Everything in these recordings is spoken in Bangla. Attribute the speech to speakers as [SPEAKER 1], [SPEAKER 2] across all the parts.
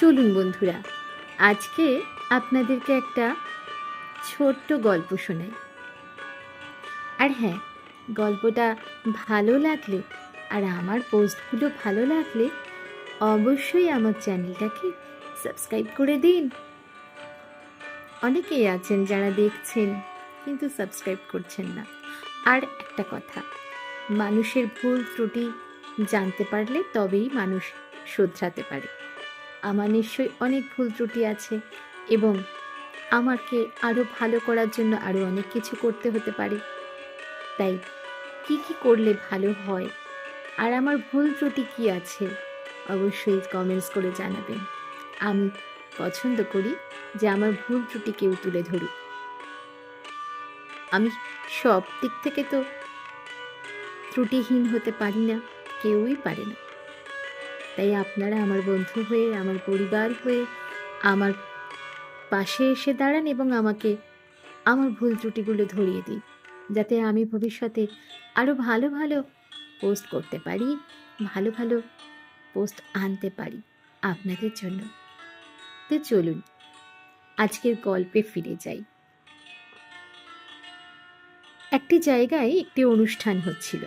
[SPEAKER 1] চলুন বন্ধুরা, আজকে আপনাদেরকে একটা ছোট্ট গল্প শোনাই। আর হ্যাঁ গল্পটা ভালো লাগলে আর আমার পোস্টগুলো ভালো লাগলে অবশ্যই আমার চ্যানেলটাকে সাবস্ক্রাইব করে দিন। অনেকেই আছেন যারা দেখছেন কিন্তু সাবস্ক্রাইব করছেন না। আর একটা কথা, মানুষের ভুল ত্রুটি জানতে পারলে তবেই মানুষ শোধরাতে পারে। আমার নিশ্চয়ই অনেক ভুল ত্রুটি আছে এবং আমাকে আরও ভালো করার জন্য আরও অনেক কিছু করতে হতে পারে। তাই কি কি করলে ভালো হয়? আর আমার ভুল ত্রুটি কি আছে? অবশ্যই কমেন্টস করে জানাবেন। আমি পছন্দ করি যে আমার ভুল ত্রুটি কেউ তুলে ধরুক। আমি সব দিক থেকে তো ত্রুটিহীন হতে পারি না, কেউই পারে না। তাই আপনারা আমার বন্ধু হয়ে, আমার পরিবার হয়ে, আমার পাশে এসে দাঁড়ান এবং আমাকে আমার ভুল ত্রুটিগুলো ধরিয়ে দিন, যাতে আমি ভবিষ্যতে আরও ভালো ভালো পোস্ট করতে পারি, ভালো ভালো পোস্ট আনতে পারি আপনাদের জন্য। তো চলুন, আজকের গল্পে ফিরে যাই। একটি জায়গায় একটি অনুষ্ঠান হচ্ছিল।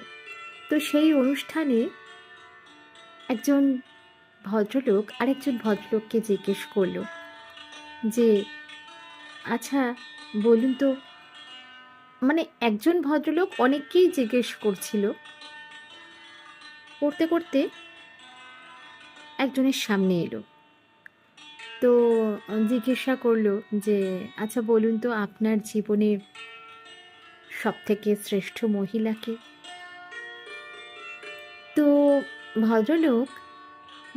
[SPEAKER 1] তো সেই অনুষ্ঠানে একজন ভদ্রলোক আরেকজন ভদ্রলোককে জিজ্ঞেস করল যে আচ্ছা বলুন তো মানে একজন ভদ্রলোক অনেককেই জিজ্ঞেস করছিল। করতে করতে একজনের সামনে এলো। তো জিজ্ঞাসা করল যে আচ্ছা বলুন তো, আপনার জীবনে সবথেকে শ্রেষ্ঠ মহিলাকে ভদ্রলোক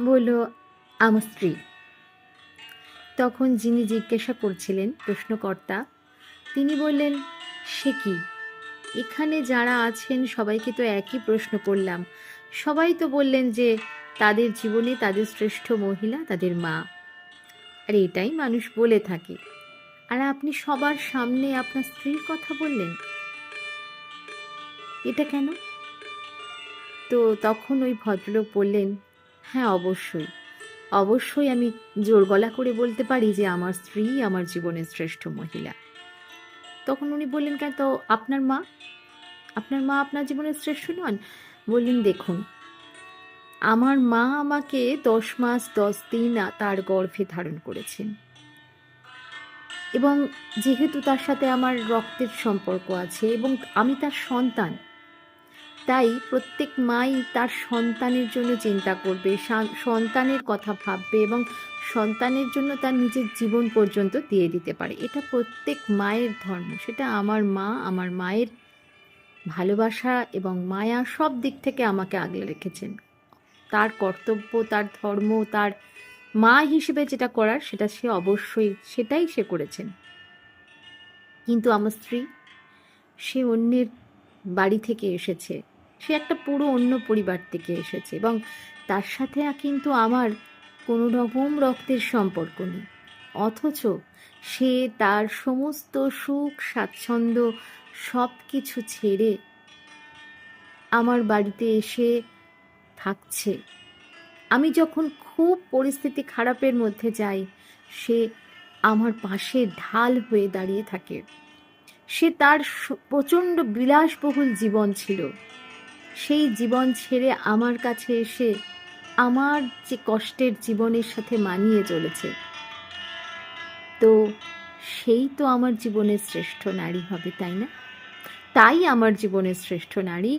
[SPEAKER 1] বলল, আমার স্ত্রী। তখন যিনি জিজ্ঞাসা করছিলেন প্রশ্নকর্তা, তিনি বললেন, সে কি? এখানে যারা আছেন, সবাইকে তো একই প্রশ্ন করলাম। সবাই তো বললেন যে তাদের জীবনে তাদের শ্রেষ্ঠ মহিলা তাদের মা। আর, এটাই মানুষ বলে থাকে। আর আপনি সবার সামনে আপনার স্ত্রীর কথা বললেন? এটা কেন? তো তখন ওই ভদ্রলোক বললেন হ্যাঁ অবশ্যই। অবশ্যই আমি জোর গলা করে বলতে পারি যে আমার স্ত্রী আমার জীবনের শ্রেষ্ঠ মহিলা। তখন উনি বললেন, কেন? তো আপনার মা? আপনার মা আপনার জীবনের শ্রেষ্ঠ নন? বললেন, দেখুন, আমার মা আমাকে দশ মাস, দশ দিন তার গর্ভে ধারণ করেছেন। এবং যেহেতু তার সাথে আমার রক্তের সম্পর্ক আছে এবং আমি তার সন্তান তাই প্রত্যেক মাই তার সন্তানের জন্য চিন্তা করবে সন্তানের কথা ভাববে এবং সন্তানের জন্য তার নিজের জীবন পর্যন্ত দিয়ে দিতে পারে। এটা প্রত্যেক মায়ের ধর্ম। সেটা আমার মা, আমার মায়ের ভালোবাসা এবং মায়া সব দিক থেকে আমাকে আগলে রেখেছেন। তার কর্তব্য, তার ধর্ম, তার মা হিসেবে যেটা করার সেটা সে অবশ্যই সেটাই সে করেছেন। কিন্তু আমার স্ত্রী, সে অন্যের বাড়ি থেকে এসেছে। সে একটা পুরো অন্য পরিবার থেকে এসেছে এবং তার সাথে কিন্তু আমার কোনো রকম রক্তের সম্পর্ক নেই। অথচ সে তার সমস্ত সুখ, স্বাচ্ছন্দ্য সব কিছু ছেড়ে আমার বাড়িতে এসে থাকছে। আমি যখন খুব পরিস্থিতি খারাপের মধ্যে যাই, সে আমার পাশে ঢাল হয়ে দাঁড়িয়ে থাকে। সে তার প্রচণ্ড বিলাসবহুল জীবন ছিল। সেই জীবন ছেড়ে আমার কাছে এসে আমার যে কষ্টের জীবনের সাথে মানিয়ে চলেছে। তো সেই তো আমার জীবনের শ্রেষ্ঠ নারী হবে, তাই না? তাই আমার জীবনের শ্রেষ্ঠ নারী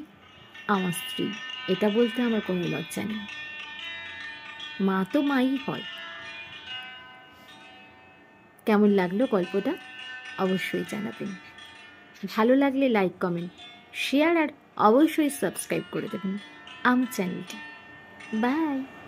[SPEAKER 1] আমার স্ত্রী। এটা বলতে আমার কোনো লজ্জা নেই। মা তো মাই হয়। কেমন লাগল গল্পটা? অবশ্যই জানাবেন। ভালো লাগলে লাইক, কমেন্ট। শেয়ার আর অবশ্যই সাবস্ক্রাইব করে দেবেন। আমার চ্যানেলটি। বাই।